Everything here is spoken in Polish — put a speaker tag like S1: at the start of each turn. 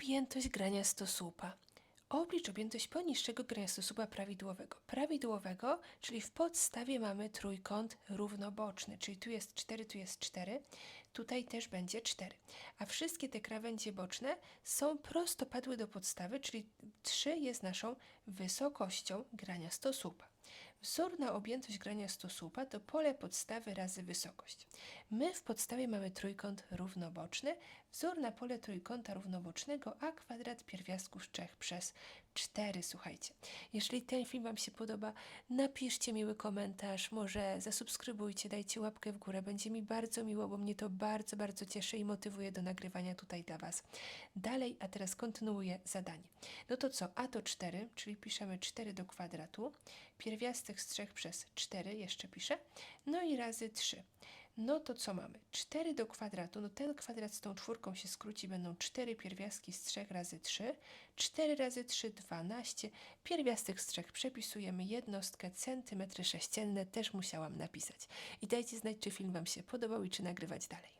S1: Objętość grania stosłupa. Oblicz objętość poniższego grania stosłupa prawidłowego. Prawidłowego, czyli w podstawie mamy trójkąt równoboczny, czyli tu jest 4, tu jest 4, tutaj też będzie 4. A wszystkie te krawędzie boczne są prostopadłe do podstawy, czyli 3 jest naszą wysokością grania stosłupa. Wzór na objętość grania stosłupa to pole podstawy razy wysokość. My w podstawie mamy trójkąt równoboczny, wzór na pole trójkąta równobocznego a kwadrat pierwiastków 3 przez 4. Słuchajcie, jeżeli ten film Wam się podoba, napiszcie miły komentarz, może zasubskrybujcie, dajcie łapkę w górę, będzie mi bardzo miło, bo mnie to bardzo, bardzo cieszy i motywuje do nagrywania tutaj dla Was. Dalej, a teraz kontynuuję zadanie. No to co, a to 4, czyli piszemy 4 do kwadratu, pierwiastek z 3 przez 4, jeszcze piszę, no i razy 3. No to co mamy? 4 do kwadratu, no ten kwadrat z tą czwórką się skróci, będą 4 pierwiastki z 3 razy 3, 4 razy 3, 12, pierwiastek z 3 przepisujemy jednostkę, centymetry sześcienne też musiałam napisać. I dajcie znać, czy film Wam się podobał i czy nagrywać dalej.